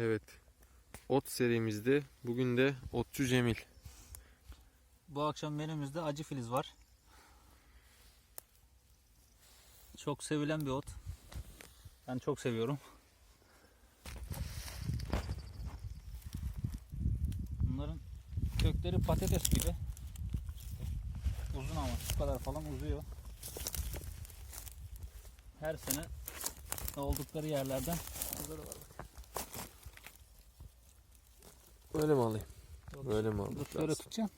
Evet. Ot serimizde bugün de Otçu Cemil. Bu akşam menümüzde acı filiz var. Çok sevilen bir ot. Ben çok seviyorum. Bunların kökleri patates gibi. Uzun ama şu kadar falan uzuyor. Her sene oldukları yerlerden Burada da var bak. Öyle mi alayım? Böyle mi şöyle lazım? tutacaksın.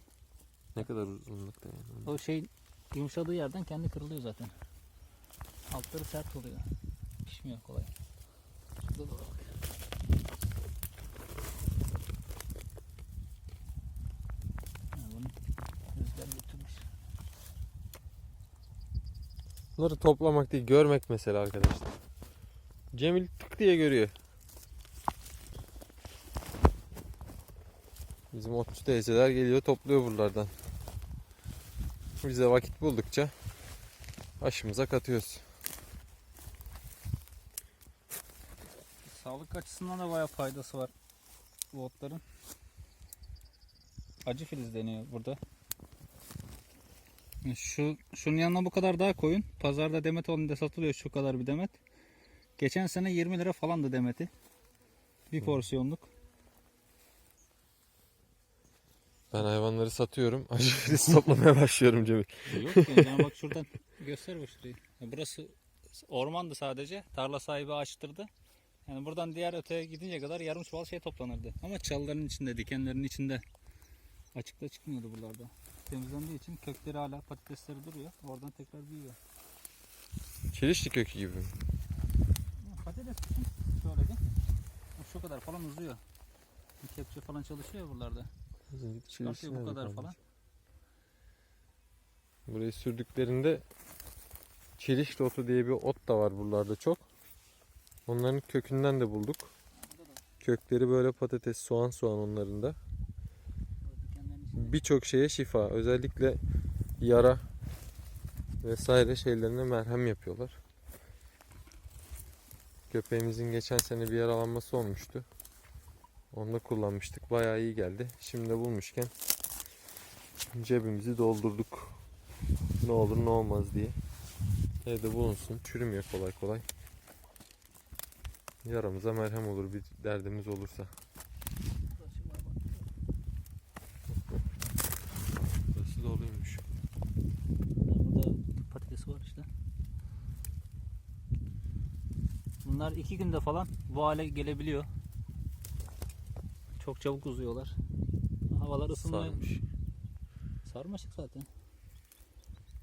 Ne kadar uzunlukta yani? O şey yumuşadığı yerden kendi kırılıyor zaten. Altları sert oluyor. Pişmiyor kolay. Şurada da bak. Bunları toplamak değil görmek mesela arkadaşlar. Cemil tık diye görüyor. Bizim otçu teyzeler geliyor topluyor buralardan. Bize vakit buldukça aşımıza katıyoruz. Sağlık açısından da bayağı faydası var bu otların. Acı filiz deniyor burada. Şu şunun yanına bu kadar daha koyun. Pazarda demet halinde satılıyor şu kadar bir demet. Geçen sene 20 lira falandı demeti. Bir porsiyonluk. Ben hayvanları satıyorum. Acı toplamaya başlıyorum Cemil. Yok yani yani bak şuradan göster bak şurayı. Burası ormandı sadece. Tarla sahibi açtırdı. Yani buradan diğer öteye gidince kadar yarım çuval şey toplanırdı. Ama çalıların içinde, dikenlerin içinde açıkta çıkmıyordu buralarda. Temizlendiği için kökleri hala patatesleri duruyor. Oradan tekrar büyüyor. Çelişli kökü gibi. Patates şöyle de şu kadar falan uzuyor. Bir kepçe falan çalışıyor buralarda. Çıkartıyor bu kadar falan. Burayı sürdüklerinde çelişli otu diye bir ot da var buralarda çok. Onların kökünden de bulduk. Kökleri böyle patates, soğan soğan onların da. Birçok şeye şifa. Özellikle yara vesaire şeylerine merhem yapıyorlar. Köpeğimizin geçen sene bir yaralanması olmuştu. Onu da kullanmıştık. Bayağı iyi geldi. Şimdi de bulmuşken cebimizi doldurduk. Ne olur ne olmaz diye. Evde bulunsun. Çürümüyor kolay kolay. Yaramıza merhem olur bir derdimiz olursa. Burası doluymuş. Burada patates var işte. Bunlar iki günde falan bu hale gelebiliyor. Çok çabuk uzuyorlar. Havalar ısınmaya Sarmış. sarmaşık zaten.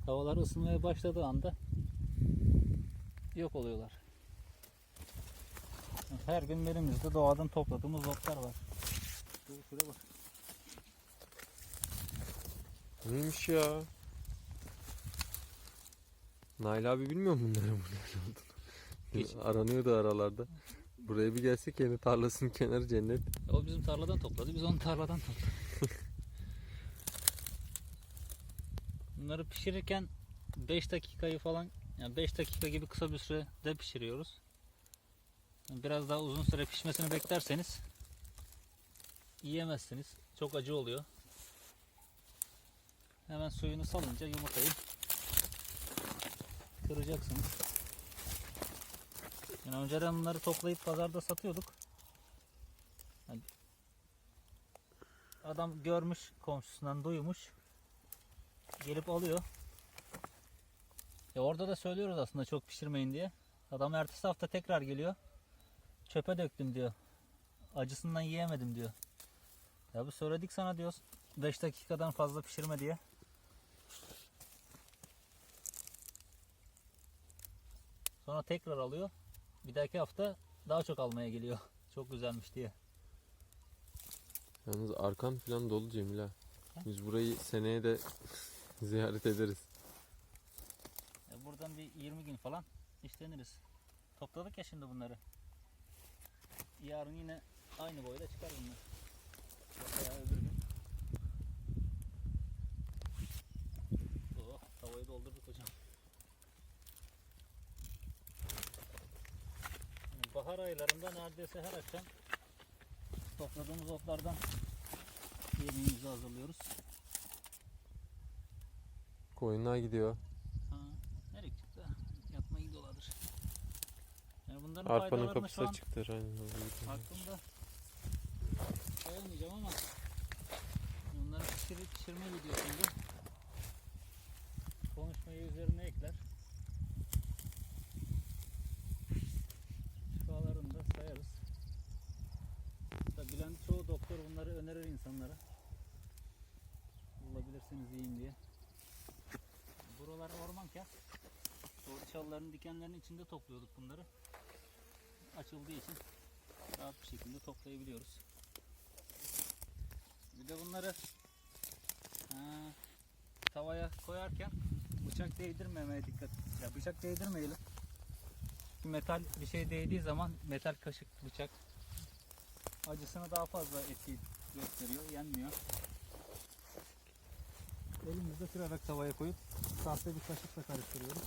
Havalar ısınmaya başladığı anda yok oluyorlar. Her gün elimizde doğadan topladığımız otlar var. Şuraya bak. Neymiş ya? Nail abi bilmiyor mu bunların bu ne Hiç. olduğunu? Aranıyordu aralarda. Buraya bir gelse kendi tarlasının kenarı cennet. O bizim tarladan topladı, biz onu tarladan topladık. Bunları pişirirken 5 dakikayı falan, yani 5 dakika gibi kısa bir sürede pişiriyoruz. Biraz daha uzun süre pişmesini beklerseniz yiyemezsiniz. Çok acı oluyor. Hemen suyunu salınca yumurtayı kıracaksınız. Yani önceden bunları toplayıp pazarda satıyorduk. Yani adam görmüş komşusundan duymuş. Gelip alıyor. Ya orada da söylüyoruz aslında çok pişirmeyin diye. Adam ertesi hafta tekrar geliyor. Çöpe döktüm diyor. Acısından yiyemedim diyor. Ya bu söyledik sana diyoruz. 5 dakikadan fazla pişirme diye. Sonra tekrar alıyor. Bir dahaki hafta daha çok almaya geliyor. Çok güzelmiş diye. Yalnız arkan falan dolu Cemil ha. Biz burayı seneye de ziyaret ederiz. Ya buradan bir 20 gün falan işleniriz. Topladık ya şimdi bunları. Yarın yine aynı boyda çıkar bunlar. Veya öbür gün. Oh, tavayı doldurduk hocam. Yani bahar aylarında neredeyse her akşam topladığımız otlardan yemeğimizi hazırlıyoruz. Koyunlar gidiyor. Ha, nereye çıktı? Yatmaya gidiyorlardır. Yani bunların Arpanın faydalarını kapısı an açıktır. Aynen. aklımda olmayacağım ama bunları pişir, pişirme videosunda konuşmayı üzerine ekler. Bunları önerir insanlara. Bulabilirsiniz yiyin diye. Buralar ormanken doğru çalıların dikenlerinin içinde topluyorduk bunları. Açıldığı için rahat bir şekilde toplayabiliyoruz. Bir de bunları ha, tavaya koyarken bıçak değdirmemeye dikkat. Ya bıçak değdirmeyelim. Metal bir şey değdiği zaman metal kaşık bıçak acısını daha fazla etki gösteriyor, yenmiyor. Elimizde kırarak tavaya koyup sahte bir kaşıkla karıştırıyoruz.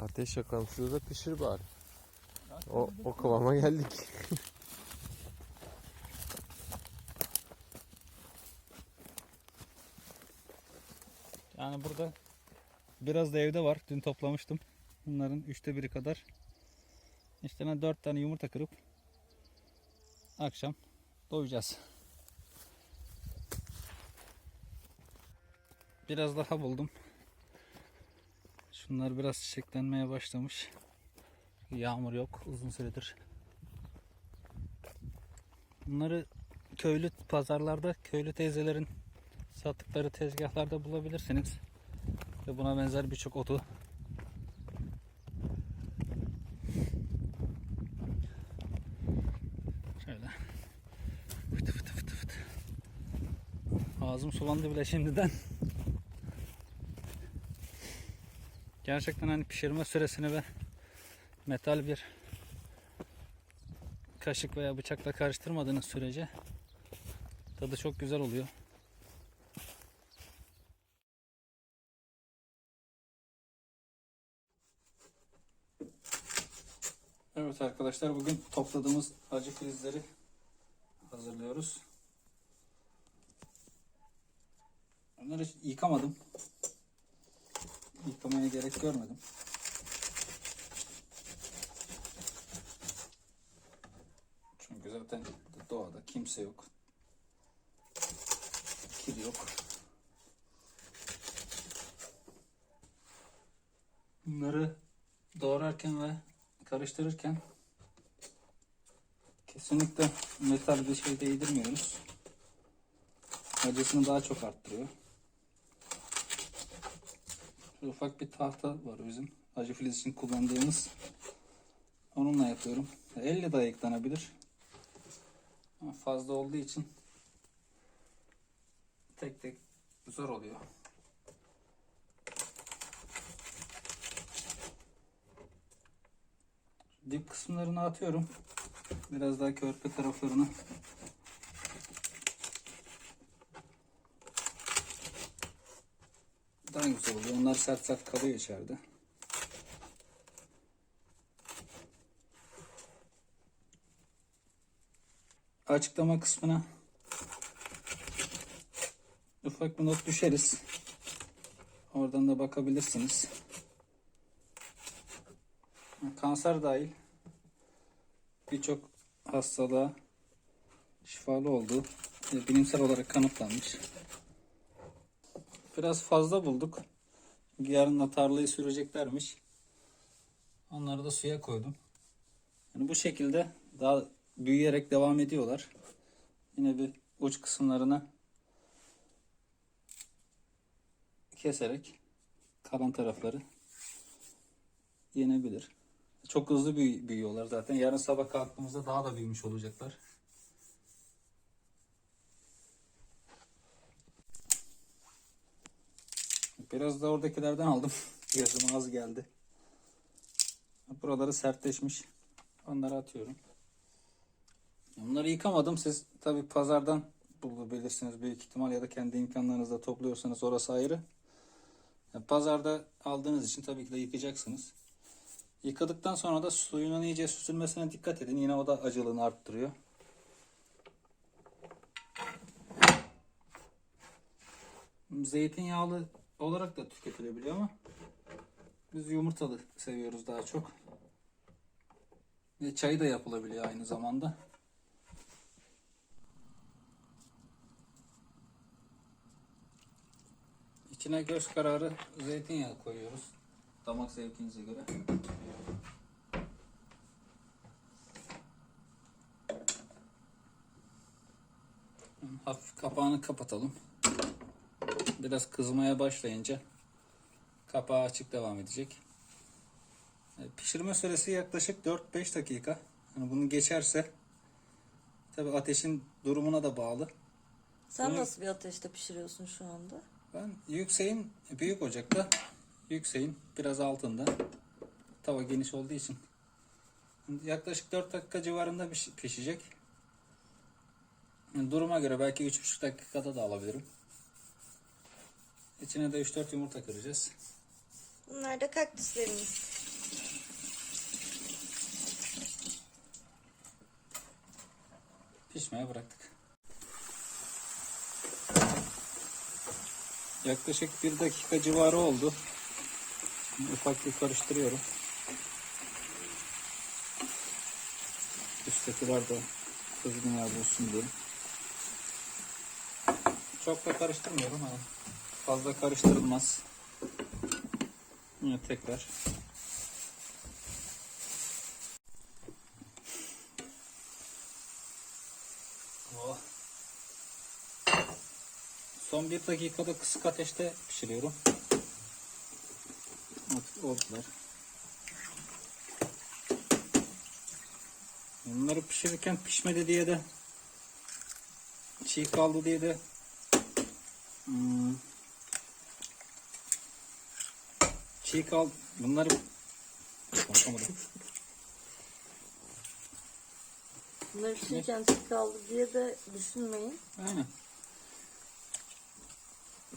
Ateş yakalım. Şurada pişir bari. O, o kıvama geldik. Yani burada biraz da evde var. Dün toplamıştım. Bunların üçte biri kadar. İşte ne dört tane yumurta kırıp akşam doyacağız. Biraz daha buldum. Şunlar biraz çiçeklenmeye başlamış. Yağmur yok uzun süredir. Bunları köylü pazarlarda köylü teyzelerin sattıkları tezgahlarda bulabilirsiniz. Ve buna benzer birçok otu. Sulandı bile şimdiden. Gerçekten hani pişirme süresini ve metal bir kaşık veya bıçakla karıştırmadığınız sürece tadı çok güzel oluyor. Evet arkadaşlar bugün topladığımız acı filizleri hazırlıyoruz. Onları yıkamadım. Yıkamaya gerek görmedim. Çünkü zaten doğada kimse yok. Kir yok. Bunları doğrarken ve karıştırırken kesinlikle metal bir şey değdirmiyoruz. Acısını daha çok arttırıyor. Ufak bir tahta var bizim. Acı filiz için kullandığımız. Onunla yapıyorum. Elle de ayıklanabilir. Ama fazla olduğu için tek tek zor oluyor. Dip kısımlarını atıyorum. Biraz daha körpe taraflarını. Daha güzel oluyor. Onlar sert sert kalıyor içeride. Açıklama kısmına ufak bir not düşeriz. Oradan da bakabilirsiniz. Kanser dahil birçok hastalığa şifalı olduğu bilimsel olarak kanıtlanmış. Biraz fazla bulduk. Yarın da tarlayı süreceklermiş. Onları da suya koydum. Yani bu şekilde daha büyüyerek devam ediyorlar. Yine bir uç kısımlarını keserek kalan tarafları yenebilir. Çok hızlı büyü- büyüyorlar zaten. Yarın sabah kalktığımızda daha da büyümüş olacaklar. Biraz da oradakilerden aldım. Yazım az geldi. Buraları sertleşmiş. Onları atıyorum. Bunları yıkamadım. Siz tabi pazardan bulabilirsiniz büyük ihtimal ya da kendi imkanlarınızla topluyorsanız orası ayrı. Pazarda aldığınız için tabii ki de yıkayacaksınız. Yıkadıktan sonra da suyunun iyice süzülmesine dikkat edin. Yine o da acılığını arttırıyor. Zeytinyağlı olarak da tüketilebiliyor ama biz yumurtalı seviyoruz daha çok. Ve çayı da yapılabiliyor aynı zamanda. İçine göz kararı zeytinyağı koyuyoruz. Damak zevkinize göre. Hafif kapağını kapatalım. Biraz kızmaya başlayınca kapağı açık devam edecek. E, Pişirme süresi yaklaşık 4-5 dakika. Yani bunu geçerse tabi ateşin durumuna da bağlı. Sen Bunu- nasıl bir ateşte pişiriyorsun şu anda? Ben yükseğin büyük ocakta yükseğin biraz altında tava geniş olduğu için yaklaşık 4 dakika civarında piş- pişecek. Duruma göre belki 3,5 dakikada da alabilirim. İçine de 3-4 yumurta kıracağız. Bunlar da kaktüslerimiz. Pişmeye bıraktık. Yaklaşık bir dakika civarı oldu. Ufak bir karıştırıyorum. Üsttekiler de kızgın yağ bulsun diye. Çok da karıştırmıyorum ama fazla karıştırılmaz. Yine tekrar. Oh. Son bir dakikada kısık ateşte pişiriyorum. Artık oldular. Bunları pişirirken pişmedi diye de çiğ kaldı diye de hmm, çiğ kal bunları konuşamadım. Bunları pişirirken çiğ kaldı diye de düşünmeyin. Aynen.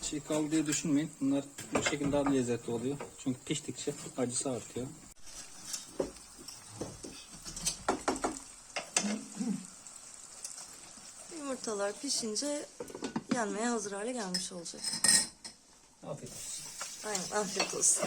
Çiğ kaldı diye düşünmeyin. Bunlar bu şekilde daha lezzetli oluyor. Çünkü piştikçe acısı artıyor. Yumurtalar pişince yenmeye hazır hale gelmiş olacak. Afiyet olsun. Aynen afiyet olsun.